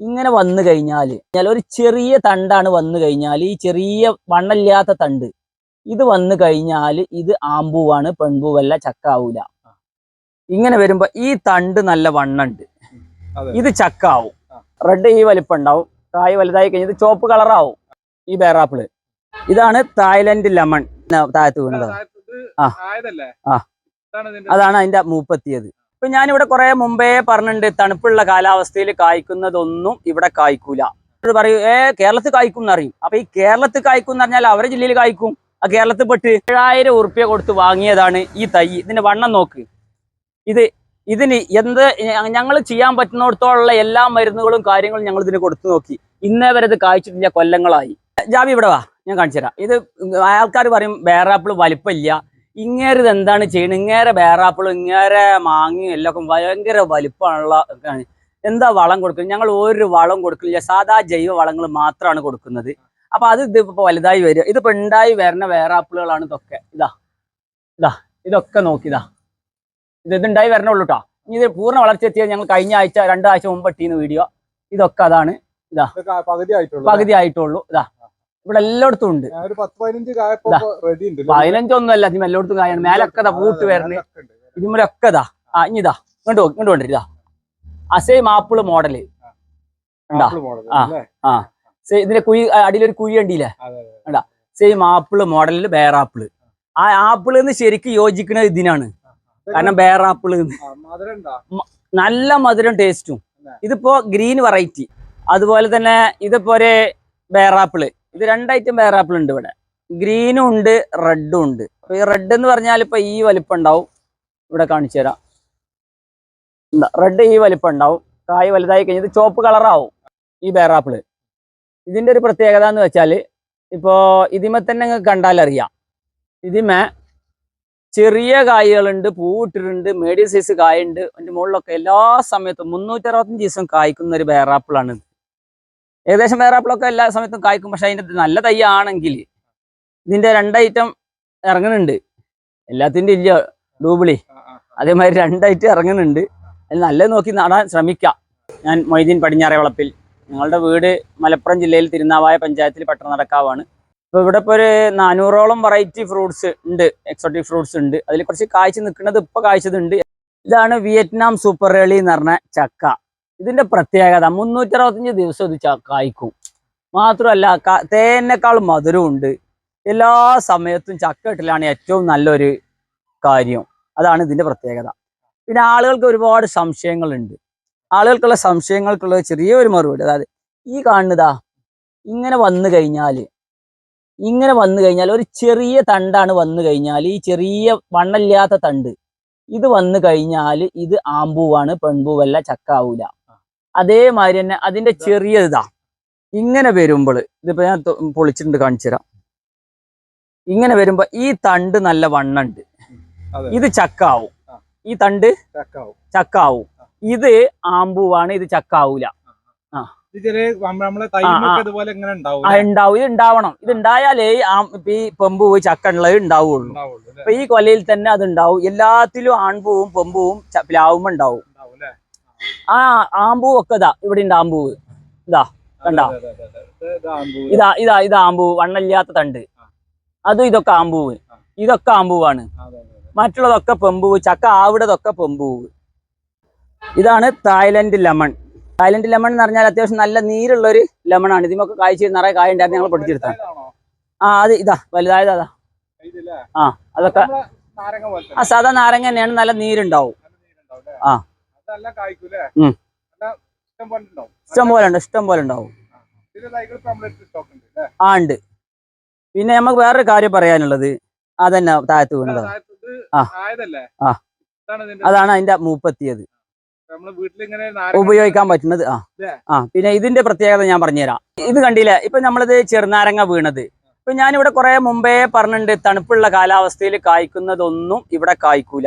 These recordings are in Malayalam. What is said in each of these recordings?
ഇങ്ങനെ വന്നു കഴിഞ്ഞാൽ ഒരു ചെറിയ തണ്ടാണ് വന്നു കഴിഞ്ഞാൽ ഈ ചെറിയ വണ്ണമില്ലാത്ത തണ്ട് ഇത് വന്നു കഴിഞ്ഞാൽ ഇത് ആമ്പൂവാണ് പെൺപൂവല്ല ചക്കാവൂല. ഇങ്ങനെ വരുമ്പോ ഈ തണ്ട് നല്ല വണ്ണുണ്ട്. ഇത് ചക്കാവും. റെഡ് ഈ വലിപ്പം ഉണ്ടാവും കായ് വലുതായി കഴിഞ്ഞത് ചോപ്പ് കളറാവും. ഈ ബേറാപ്പിൾ ഇതാണ് തായ്ലൻഡ് ലെമൺ. താഴത്ത് വീണത് ആ. അതാണ് അതിന്റെ മൂപ്പെത്തിയത്. ഇപ്പൊ ഞാനിവിടെ കുറേ മുമ്പേ പറഞ്ഞിട്ടുണ്ട് തണുപ്പുള്ള കാലാവസ്ഥയിൽ കായ്ക്കുന്നതൊന്നും ഇവിടെ കായ്ക്കൂല. പറയൂ ഏ കേരളത്തിൽ കായ്ക്കും എന്നറിയും അപ്പൊ ഈ കേരളത്തിൽ കായ്ക്കും എന്ന് പറഞ്ഞാൽ അവരെ ജില്ലയിൽ കായ്ക്കും. ആ കേരളത്തിൽ പെട്ട് ഏഴായിരം ഉറുപ്പ്യ കൊടുത്ത് വാങ്ങിയതാണ് ഈ തൈ. ഇതിന്റെ വണ്ണം നോക്ക്. ഇത് ഇതിന് എന്ത് ഞങ്ങൾ ചെയ്യാൻ പറ്റുന്നിടത്തോളം എല്ലാ മരുന്നുകളും കാര്യങ്ങളും ഞങ്ങൾ ഇതിന് കൊടുത്തു നോക്കി. ഇന്നേ വരെ ഇത് കായ്ച്ചിട്ടില്ല കൊല്ലങ്ങളായി. ജാബി ഇവിടെ വാ ഞാൻ കാണിച്ചു തരാം ഇത് ആൾക്കാർ പറയും ബേറാപ്പിൾ വലിപ്പമില്ല. ഇങ്ങേര് ഇത് എന്താണ് ചെയ്യുന്നത് ഇങ്ങേരെ ബേറാപ്പിളും ഇങ്ങേരെ മാങ്ങയും എല്ലാം ഭയങ്കര വലിപ്പമുള്ള എന്താ വളം കൊടുക്കുന്നത്? ഞങ്ങൾ ഒരു വളം കൊടുക്കില്ല. സാധാ ജൈവ വളങ്ങൾ മാത്രമാണ് കൊടുക്കുന്നത്. അപ്പൊ അത് ഇതിപ്പോ വലുതായി വരിക. ഇതിപ്പോ ഉണ്ടായി വരുന്ന വേറാപ്പിളുകളാണ് ഇതൊക്കെ. ഇതാ. ഇതാ. ഇതൊക്കെ നോക്കിതാ ഇത്. ഇതുണ്ടായി വരണുള്ളൂ കേട്ടോ ഇനി ഇത് പൂർണ വളർച്ച എത്തിയത് ഞങ്ങൾ കഴിഞ്ഞ ആഴ്ച രണ്ടാഴ്ച മുമ്പ് ഇട്ടീന്ന് വീഡിയോ. ഇതൊക്കെ അതാണ്. ഇതാ. പകുതി ആയിട്ടുള്ളൂ. ഇതാ. ഇവിടെ എല്ലായിടത്തും ഉണ്ട്. ഉണ്ട്. പതിനഞ്ചൊന്നും അല്ല ഇതിന് എല്ലായിടത്തും കായാണ്. മേലൊക്കെ പൂട്ട് വരുന്നത് ഇതിമ്മലൊക്കെ ഇതാ ആ ഇനി ഇതാ ഇങ്ങോട്ട് ഇങ്ങോട്ട് കൊണ്ടിരി ഇതാ ആപ്പിൾ മോഡൽ. ഉണ്ടാ? ആ. സേ- ഇതിന്റെ കുഴി ആ, അടിയിലൊരു കുഴി ഉണ്ടല്ലേ അതെ, സെയിം ആപ്പിൾ മോഡലിൽ ബേറാപ്പിൾ ആ ആപ്പിൾ എന്ന് ശരിക്കും യോജിക്കുന്നത് ഇതിനാണ്. കാരണം ബേറാപ്പിൾ എന്ന്. നല്ല മധുരം ടേസ്റ്റും ഇതിപ്പോ ഗ്രീൻ വെറൈറ്റി അതുപോലെ തന്നെ ഇതിപ്പോ ഒരു ബേറാപ്പിൾ ഇത് രണ്ട് ഐറ്റം ആപ്പിൾ ഉണ്ട് ഇവിടെ. ഗ്രീനും ഉണ്ട് റെഡും ഉണ്ട്. ഈ റെഡ് എന്ന് പറഞ്ഞാൽ ഇപ്പൊ ഈ വലിപ്പം ഉണ്ടാവും ഇവിടെ കാണിച്ചു തരാം. റെഡ് ഈ വലിപ്പം ഉണ്ടാവും കായ് വലുതായി കഴിഞ്ഞത് ചോപ്പ് കളറാവും ഈ പേറാപ്പിൾ ഇതിന്റെ ഒരു പ്രത്യേകത എന്ന് വെച്ചാൽ ഇപ്പോ ഇതിമേ തന്നെ നിങ്ങൾക്ക് കണ്ടാലറിയാം ഇതിമേ ചെറിയ കായകളുണ്ട് പൂവിട്ടിട്ടുണ്ട് മീഡിയം സൈസ് കായുണ്ട്. അതിന്റെ മുകളിലൊക്കെ എല്ലാ സമയത്തും മുന്നൂറ്റി അറുപത്തഞ്ച് ദിവസം കായ്ക്കുന്ന ഒരു ബേറാപ്പിളാണ് ഏകദേശം ബേറാപ്പിളൊക്കെ എല്ലാ സമയത്തും കായ്ക്കും. പക്ഷെ അതിന്റെ നല്ല തൈ ആണെങ്കിൽ രണ്ടൈറ്റം ഇറങ്ങുന്നുണ്ട്. എല്ലാത്തിന്റെ ഇല്ല ഡൂബിളി. അതേമാതിരി രണ്ട് ഐറ്റം ഇറങ്ങുന്നുണ്ട്. അതിൽ നല്ലത് നോക്കി നടാൻ ശ്രമിക്കാം. ഞാൻ മൊയ്തീൻ പടിഞ്ഞാറേ വളപ്പിൽ ഞങ്ങളുടെ വീട് മലപ്പുറം ജില്ലയിൽ തിരുനാവായ പഞ്ചായത്തിൽ പട്ടണനടക്കാവാണ് ഇപ്പോൾ ഇവിടെ ഇപ്പോൾ ഒരു നാനൂറോളം വെറൈറ്റി ഫ്രൂട്ട്സ് ഉണ്ട് എക്സോട്ടിക് ഫ്രൂട്ട്സ് ഉണ്ട്. അതിൽ കുറച്ച് കാഴ്ച നിൽക്കുന്നത് ഇപ്പോൾ കായ്ച്ചതുണ്ട്. ഇതാണ് വിയറ്റ്നാം സൂപ്പർ റേളി എന്ന് പറഞ്ഞ ചക്ക. ഇതിന്റെ പ്രത്യേകത മുന്നൂറ്ററുപത്തഞ്ച് ദിവസം ഇത് കായ്ക്കും. മാത്രമല്ല തേനേക്കാൾ മധുരവും ഉണ്ട് എല്ലാ സമയത്തും ചക്ക ഇട്ടിലാണ് ഏറ്റവും നല്ലൊരു കാര്യം. അതാണ് ഇതിന്റെ പ്രത്യേകത. പിന്നെ ആളുകൾക്ക് ഒരുപാട് സംശയങ്ങളുണ്ട്. ആളുകൾക്കുള്ള സംശയങ്ങൾക്കുള്ള ചെറിയൊരു മറുപടി. അതായത് ഈ കാണുന്നതാ ഇങ്ങനെ വന്നു കഴിഞ്ഞാൽ ഇങ്ങനെ വന്നു കഴിഞ്ഞാൽ ഒരു ചെറിയ തണ്ടാണ് വന്നു കഴിഞ്ഞാൽ ഈ ചെറിയ വണ്ണല്ലാത്ത തണ്ട് ഇത് വന്നു കഴിഞ്ഞാൽ ഇത് ആമ്പൂവാണ് പെൺപൂവല്ല ചക്കാവൂല. അതേമാതിരി തന്നെ അതിന്റെ ചെറിയ ഇതാ ഇങ്ങനെ വരുമ്പോൾ ഇതിപ്പോ ഞാൻ പൊളിച്ചിട്ടുണ്ട് കാണിച്ചു തരാം. ഇങ്ങനെ വരുമ്പോൾ ഈ തണ്ട് നല്ല വണ്ണുണ്ട്. ഇത് ചക്കാവും. ഈ തണ്ട് ചക്കാവും. ചക്കാവും. ഇത് ആമ്പുവാണ് ഇത് ചക്കാവൂല. ആ, ഉണ്ടാവും. ഇത് ഉണ്ടാവണം. ഇത് ഉണ്ടായാലേ ഈ പെമ്പു പോയി ചക്ക ഉള്ളത് ഉണ്ടാവുള്ളൂ. അപ്പൊ ഈ കൊലയിൽ തന്നെ അത് ഉണ്ടാവും. എല്ലാത്തിലും ആൺപൂവും പെമ്പുവും പ്ലാവും ഉണ്ടാവും? ആ ആമ്പൂ ഒക്കെ ഇതാ ഇവിടെ ഉണ്ട് ആമ്പൂവ് ഇതാ കണ്ടോ? ഇതാ. ഇത് ഇത് ആമ്പൂവ്. വണ്ണല്ലാത്ത തണ്ട്. അതും ഇതൊക്കെ ആമ്പൂവ് ഇതൊക്കെ ആമ്പൂവാണ്. മറ്റുള്ളതൊക്കെ പെമ്പൂവ് ചക്ക ആവിടതൊക്കെ പെമ്പൂവ്. ഇതാണ് തായ്ലൻഡ് ലെമൺ. തായ്ലൻഡ് ലെമൺ എന്ന് പറഞ്ഞാൽ അത്യാവശ്യം നല്ല നീരുള്ള ഒരു ലെമൺ ആണ് ഇതിമൊക്കെ കായ്ച്ച് നിറയെ കായ ഉണ്ടായിരുന്നു ഞങ്ങൾ പൊടിച്ചെടുത്താണ് ആ അത് ഇതാ വലുതായത് അതാ. ആ അതൊക്കെ ആ സാധാ നാരങ്ങ തന്നെയാണ് നല്ല നീരുണ്ടാവും? ആ. അതെല്ലാം കായ്ക്കൂലേ? ഇഷ്ടം പോലെ ഉണ്ട് ഇഷ്ടം പോലെ ഉണ്ടാവും? ആ ഉണ്ട്. പിന്നെ നമുക്ക് വേറൊരു കാര്യം പറയാനുള്ളത്. അതന്നെ താഴത്ത് വീണത്. ആ. അതാണ് അതിന്റെ മൂപ്പത്തിയത്. ഉപയോഗിക്കാൻ പറ്റുന്നത്. ആ? ആ പിന്നെ ഇതിന്റെ പ്രത്യേകത ഞാൻ പറഞ്ഞുതരാം. ഇത് കണ്ടില്ല? ഇപ്പൊ നമ്മളിത് ചെറുനാരങ്ങ വീണത്. ഇപ്പൊ ഞാനിവിടെ കുറെ മുമ്പേ പറഞ്ഞിട്ടുണ്ട് തണുപ്പുള്ള കാലാവസ്ഥയിൽ കായ്ക്കുന്നതൊന്നും ഇവിടെ കായ്ക്കൂല.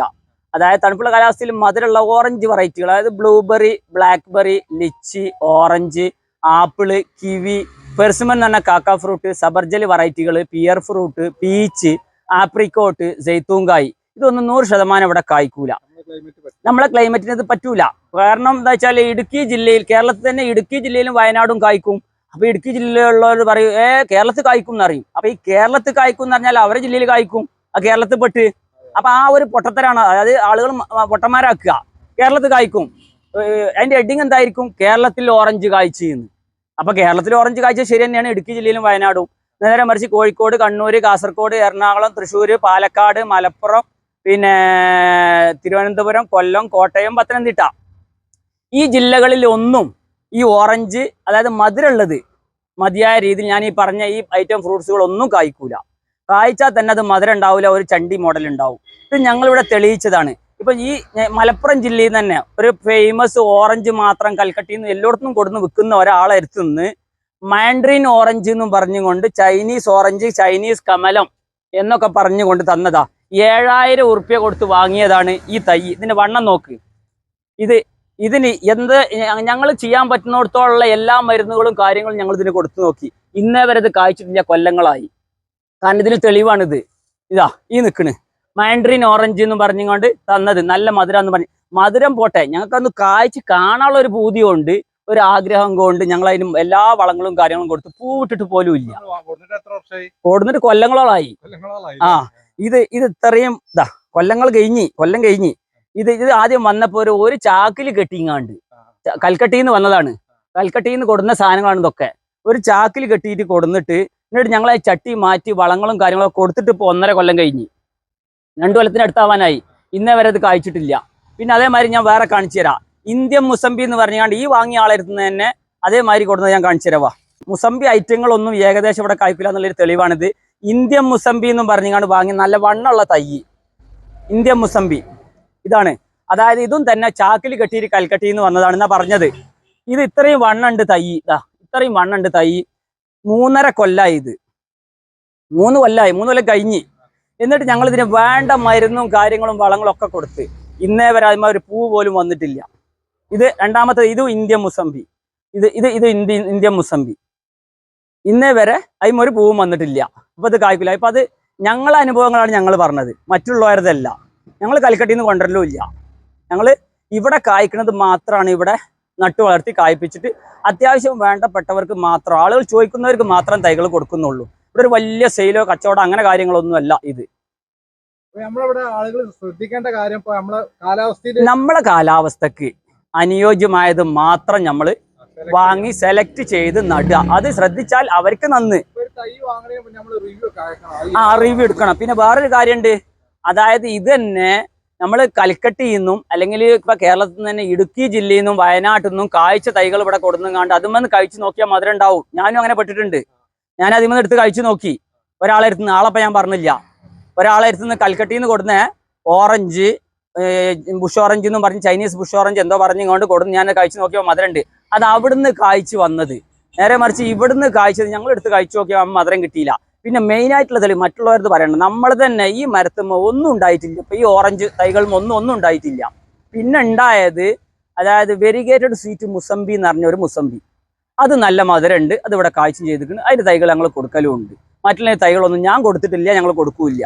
അതായത് തണുപ്പുള്ള കാലാവസ്ഥയിൽ മധുരമുള്ള ഓറഞ്ച് വെറൈറ്റികൾ അതായത് blueberry blackberry litchi orange apple kiwi persimmon എന്ന് പറഞ്ഞ കാക്ക ഫ്രൂട്ട് സബർജലി വെറൈറ്റികൾ പിയർ ഫ്രൂട്ട് പീച്ച് ആപ്രിക്കോട്ട് ജെയ്ത്തൂങ്കായ് ഇതൊന്നും നൂറ് ശതമാനം ഇവിടെ കായ്ക്കൂല. നമ്മളെ ക്ലൈമറ്റിന് ഇത് പറ്റൂല. കാരണം എന്താ വെച്ചാൽ ഇടുക്കി ജില്ലയിൽ കേരളത്തിൽ തന്നെ ഇടുക്കി ജില്ലയിലും വയനാടും കായ്ക്കും. അപ്പൊ ഇടുക്കി ജില്ലയിലുള്ളവർ പറയും ഏ കേരളത്തിൽ കായ്ക്കും എന്നറിയും. അപ്പൊ ഈ കേരളത്തിൽ കായ്ക്കും എന്ന് പറഞ്ഞാൽ അവരെ ജില്ലയിൽ കായ്ക്കും. ആ കേരളത്തിൽ പെട്ട് അപ്പൊ ആ ഒരു പൊട്ടത്തരാണ് അതായത് ആളുകൾ പൊട്ടന്മാരാക്കുക. കേരളത്തിൽ കായ്ക്കും. അതിന്റെ ഹെഡിങ് എന്തായിരിക്കും? കേരളത്തിൽ ഓറഞ്ച് കായ്ച്ചു എന്ന് അപ്പൊ കേരളത്തിൽ ഓറഞ്ച് കായ്ച്ച ശരി തന്നെയാണ് ഇടുക്കി ജില്ലയിലും വയനാടും. നേരെ മറിച്ച് കോഴിക്കോട് കണ്ണൂര് കാസർഗോഡ് എറണാകുളം തൃശ്ശൂര് പാലക്കാട് മലപ്പുറം പിന്നെ തിരുവനന്തപുരം കൊല്ലം കോട്ടയം പത്തനംതിട്ട. ഈ ജില്ലകളിൽ ഒന്നും ഈ ഓറഞ്ച് അതായത് മധുരമുള്ളത് മതിയായ രീതിയിൽ ഞാൻ ഈ പറഞ്ഞ ഈ ഐറ്റം ഫ്രൂട്ട്സുകൾ ഒന്നും കായ്ക്കൂല. കായ്ച്ചാൽ തന്നെ അത് മധുരം ഉണ്ടാവില്ല ഒരു ചണ്ടി മോഡൽ ഉണ്ടാവും. ഇത് ഞങ്ങളിവിടെ തെളിയിച്ചതാണ്. ഇപ്പൊ ഈ മലപ്പുറം ജില്ലയിൽ തന്നെ ഒരു ഫേമസ് ഓറഞ്ച് മാത്രം കൽക്കട്ടിയിൽ നിന്ന് എല്ലായിടത്തും കൊടുന്ന് വിൽക്കുന്ന ഒരാളെ നിന്ന് മാൻഡ്രീൻ ഓറഞ്ച് എന്നും പറഞ്ഞുകൊണ്ട് ചൈനീസ് ഓറഞ്ച് ചൈനീസ് കമലം എന്നൊക്കെ പറഞ്ഞുകൊണ്ട് തന്നതാ. ഏഴായിരം ഉറുപ്യ കൊടുത്ത് വാങ്ങിയതാണ് ഈ തൈ. ഇതിന്റെ വണ്ണം നോക്ക്. ഇത് ഇതിന് എന്ത് ഞങ്ങൾ ചെയ്യാൻ പറ്റുന്നിടത്തോളം എല്ലാ മരുന്നുകളും കാര്യങ്ങളും ഞങ്ങൾ ഇതിന് കൊടുത്തു നോക്കി. ഇന്നേ വരെ ഇത് കായ്ച്ചിട്ടില്ല കൊല്ലങ്ങളായി. കാരണം ഇതിന് തെളിവാണിത്. ഇതാ ഈ നിൽക്കണ് മാൻഡ്രിൻ ഓറഞ്ച് എന്ന് പറഞ്ഞുകൊണ്ട് തന്നത്. നല്ല മധുരം എന്ന് പറഞ്ഞു. മധുരം പോട്ടെ ഞങ്ങൾക്കൊന്ന് കായ്ച്ച് കാണാനുള്ള ഒരു പൂതിയുണ്ട് ഒരു ആഗ്രഹം കൊണ്ട് ഞങ്ങൾ അതിന് എല്ലാ വളങ്ങളും കാര്യങ്ങളും കൊടുത്ത് പൂവിട്ടിട്ട് പോലും ഇല്ല. കൊടുന്നിട്ട് കൊല്ലങ്ങളോളായി. ആ ഇത് ഇത് ഇത്രയും ഇതാ കൊല്ലങ്ങൾ കഴിഞ്ഞി കൊല്ലം കഴിഞ്ഞ്. ഇത് ഇത് ആദ്യം വന്നപ്പോ ഒരു ഒരു ചാക്കിൽ കെട്ടിങ്ങാണ്ട്. കൽക്കട്ടിന്ന് കൽക്കട്ടിയിൽ നിന്ന് വന്നതാണ്. കൽക്കട്ടിയിൽ നിന്ന് കൊടുന്ന സാധനങ്ങളാണ് ഇതൊക്കെ. ഒരു ചാക്കിൽ കെട്ടിയിട്ട് കൊടുന്നിട്ട് എന്നിട്ട് ഞങ്ങളെ ചട്ടി മാറ്റി വളങ്ങളും കാര്യങ്ങളൊക്കെ കൊടുത്തിട്ട് ഇപ്പോൾ ഒന്നര കൊല്ലം കഴിഞ്ഞ്. രണ്ടു കൊല്ലത്തിന് അടുത്താവാനായി. ഇന്നേ വരെ ഇത് കായ്ച്ചിട്ടില്ല. പിന്നെ അതേമാതിരി ഞാൻ വേറെ കാണിച്ചു തരാം. ഇന്ത്യൻ മുസംബി എന്ന് പറഞ്ഞാണ്ട് ഈ വാങ്ങിയ ആളായിരുന്നു തന്നെ അതേമാതിരി കൊടുക്കുന്നത് ഞാൻ കാണിച്ചു തരാവാ മുസംബി ഐറ്റങ്ങളൊന്നും ഏകദേശം ഇവിടെ കായ്ക്കില്ല എന്നുള്ളൊരു തെളിവാണിത്. ഇന്ത്യൻ മുസംബി എന്നും പറഞ്ഞാണ്ട് വാങ്ങി നല്ല വണ്ണമുള്ള തൈ. ഇന്ത്യൻ മുസംബി ഇതാണ്. അതായത് ഇതും തന്നെ ചാക്കിൽ കെട്ടിയിട്ട് കൽക്കട്ടിന്ന് വന്നതാണ് എന്നാ പറഞ്ഞത്. ഇത് ഇത്രയും വണ്ണുണ്ട് തൈ. ഇതാ ഇത്രയും വണ്ണുണ്ട് തൈ. മൂന്നര കൊല്ലായി ഇത്. മൂന്ന് കൊല്ലായി മൂന്ന് കൊല്ലം കഴിഞ്ഞ്. എന്നിട്ട് ഞങ്ങൾ ഇതിന് വേണ്ട മരുന്നും കാര്യങ്ങളും വളങ്ങളും ഒക്കെ കൊടുത്ത് ഇന്നേ വരെ അതിന്മാർ ഒരു പൂ പോലും വന്നിട്ടില്ല. ഇത് രണ്ടാമത്തെ ഇതും ഇന്ത്യൻ മുസംബി ഇത് ഇത് ഇത് ഇന്ത്യ ഇന്ത്യൻ മുസംബി ഇന്നേ വരെ അതിന് ഒരു പൂവും വന്നിട്ടില്ല. അപ്പൊ ഇത് കായ്ക്കില്ല ഇപ്പൊ അത് ഞങ്ങളുടെ അനുഭവങ്ങളാണ് ഞങ്ങൾ പറഞ്ഞത്. മറ്റുള്ളവരതല്ല. ഞങ്ങൾ കൽക്കട്ടിയിൽ നിന്ന് കൊണ്ടുവരലും ഇല്ല. ഞങ്ങൾ ഇവിടെ കായ്ക്കുന്നത് മാത്രമാണ് ഇവിടെ നട്ടു വളർത്തി കായ്പിച്ചിട്ട് അത്യാവശ്യം വേണ്ടപ്പെട്ടവർക്ക് മാത്രം ആളുകൾ ചോദിക്കുന്നവർക്ക് മാത്രം തൈകൾ കൊടുക്കുന്നുള്ളൂ. ഇവിടെ ഒരു വലിയ സെയിലോ കച്ചവടം അങ്ങനെ കാര്യങ്ങളൊന്നുമല്ല ഇത്. നമ്മളിവിടെ ആളുകൾ ശ്രദ്ധിക്കേണ്ട കാര്യം നമ്മളെ കാലാവസ്ഥയിൽ നമ്മളെ കാലാവസ്ഥക്ക് അനുയോജ്യമായത് മാത്രം നമ്മൾ വാങ്ങി സെലക്ട് ചെയ്ത് നടുക. അത് ശ്രദ്ധിച്ചാൽ അവർക്ക് നന്ന്. ആ റിവ്യൂ എടുക്കണം. പിന്നെ വേറൊരു കാര്യമുണ്ട്. അതായത് ഇത് തന്നെ നമ്മൾ കൽക്കട്ടിയിൽ നിന്നും അല്ലെങ്കിൽ ഇപ്പൊ കേരളത്തിൽ നിന്ന് തന്നെ ഇടുക്കി ജില്ലയിൽ നിന്നും വയനാട്ടിൽ നിന്നും കാഴ്ച തൈകൾ ഇവിടെ കൊടുന്നുങ്ങാണ്ട് അതുമെന്ന് കഴിച്ചു നോക്കിയാൽ മധുരം ഉണ്ടാവും. ഞാനും അങ്ങനെ പെട്ടിട്ടുണ്ട്. ഞാൻ അതിൽ നിന്ന് എടുത്ത് കഴിച്ചു നോക്കി. ഒരാളെ അടുത്ത് നിന്ന് ആളപ്പം ഞാൻ പറഞ്ഞില്ല. ഒരാളെ അടുത്ത് നിന്ന് കൽക്കട്ടിയിൽ നിന്ന് കൊടുന്ന ഓറഞ്ച് ബുഷ് ഓറഞ്ച് എന്നും പറഞ്ഞ് ചൈനീസ് ബുഷ് ഓറഞ്ച് എന്തോ പറഞ്ഞു കൊണ്ട് കൊടുന്ന് ഞാൻ കഴിച്ചു മധുരം മധുരമുണ്ട്. അത് അവിടുന്ന് കായ്ച്ചു വന്നത്. നേരെ മറിച്ച് ഇവിടുന്ന് കായ്ച്ചത് ഞങ്ങൾ എടുത്ത് കഴിച്ചു നോക്കിയാൽ മധുരം കിട്ടിയില്ല. പിന്നെ മെയിൻ ആയിട്ടുള്ള തെളിവ് മറ്റുള്ളവരത് പറയണം നമ്മൾ തന്നെ ഈ മരത്തുമ്മ ഒന്നും ഉണ്ടായിട്ടില്ല. ഇപ്പൊ ഈ ഓറഞ്ച് തൈകളും ഒന്നും ഒന്നും ഉണ്ടായിട്ടില്ല. പിന്നെ ഉണ്ടായത് അതായത് വെരിഗേറ്റഡ് സ്വീറ്റ് മുസംബി എന്ന് പറഞ്ഞ ഒരു മുസംബി അത് നല്ല മധുരമുണ്ട്. അത് ഇവിടെ കാഴ്ച ചെയ്തിട്ടുണ്ട്. അതിന്റെ തൈകൾ ഞങ്ങൾ കൊടുക്കലും ഉണ്ട്. മറ്റുള്ള തൈകളൊന്നും ഞാൻ കൊടുത്തിട്ടില്ല ഞങ്ങൾ കൊടുക്കൂല